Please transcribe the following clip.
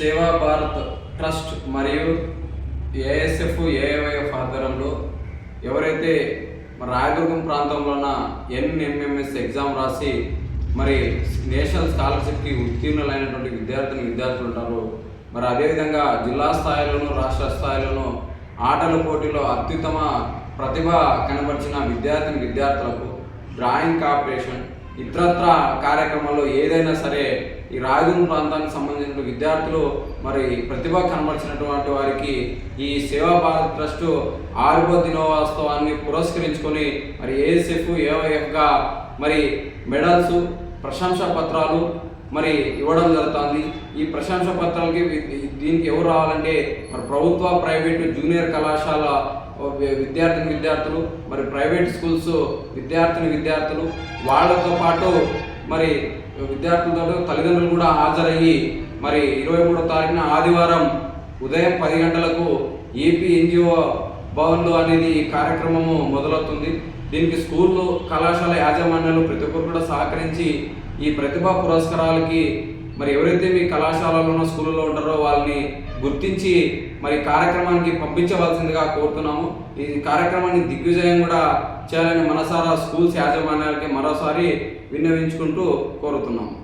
సేవా భారత్ ట్రస్ట్ మరియు ASF AIF ఆధ్వర్యంలో ఎవరైతే మరి రాయదుర్గం ప్రాంతంలో ఉన్న ఎన్ఎంఎంఎస్ ఎగ్జామ్ రాసి మరి నేషనల్ స్కాలర్షిప్కి ఉత్తీర్ణులైనటువంటి విద్యార్థిని విద్యార్థులు ఉంటారు మరి అదేవిధంగా జిల్లా స్థాయిలోనూ రాష్ట్ర స్థాయిలోనూ ఆటల పోటీలో అత్యుత్తమ ప్రతిభ కనబరిచిన విద్యార్థిని విద్యార్థులకు డ్రాయింగ్ కాంపిటీషన్ ఇతరత్ర కార్యక్రమాల్లో ఏదైనా సరే ఈ రాయదుర్గం ప్రాంతానికి సంబంధించిన విద్యార్థులు మరి ప్రతిభ కనబరిచినటువంటి వారికి ఈ సేవా భారత్ ట్రస్ట్ ఆరుగో దినోత్సవాన్ని పురస్కరించుకొని మరి ఏఎస్ఎఫ్ ఏవైఎఫ్గా మరి మెడల్స్ ప్రశంసా పత్రాలు మరి ఇవ్వడం జరుగుతుంది. ఈ ప్రశంస పత్రాలకి దీనికి ఎవరు రావాలంటే మరి ప్రభుత్వ ప్రైవేటు జూనియర్ కళాశాల విద్యార్థిని విద్యార్థులు మరి ప్రైవేట్ స్కూల్స్ విద్యార్థిని విద్యార్థులు వాళ్ళతో పాటు మరి విద్యార్థులతో తల్లిదండ్రులు కూడా హాజరయ్యి మరి ఇరవై మూడో తారీఖున ఆదివారం ఉదయం పది గంటలకు ఏపీ ఎన్జిఓ భవన్లో అనేది ఈ కార్యక్రమము మొదలవుతుంది. దీనికి స్కూళ్ళు కళాశాల యాజమాన్యాలు ప్రతి ఒక్కరు కూడా సహకరించి ఈ ప్రతిభా పురస్కారాలకి మరి ఎవరైతే మీ కళాశాలలో స్కూళ్ళలో ఉంటారో వాళ్ళని గుర్తించి మరి కార్యక్రమానికి పంపించవలసిందిగా కోరుతున్నాము. ఈ కార్యక్రమాన్ని దిగ్విజయం కూడా చేయాలని మనసారా స్కూల్స్ యాజమాన్యాలకి మరోసారి విన్నవించుకుంటూ కోరుతున్నాము.